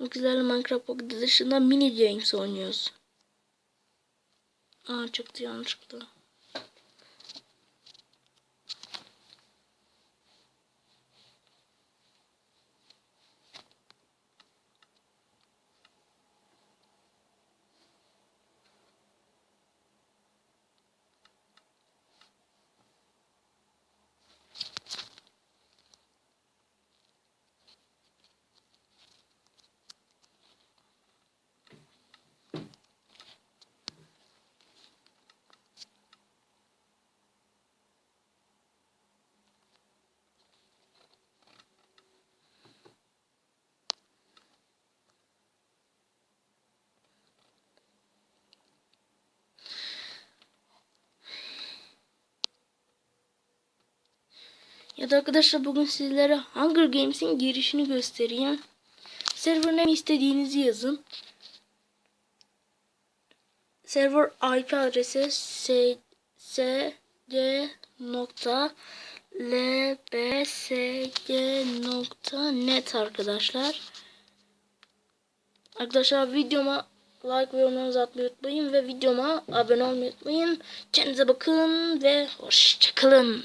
Bizlerle Minecraft Pocket dışında mini games oynuyoruz. Aa çıktı yanlışlıkla. Ya da arkadaşlar bugün sizlere Hunger Games'in girişini göstereyim. Server name istediğinizi yazın. Server IP adresi s s g nokta lbsg nokta net arkadaşlar. Arkadaşlar videoma like ve yorumlarınızı atmayı unutmayın ve videoma abone olmayı unutmayın. Kendinize bakın ve hoşçakalın.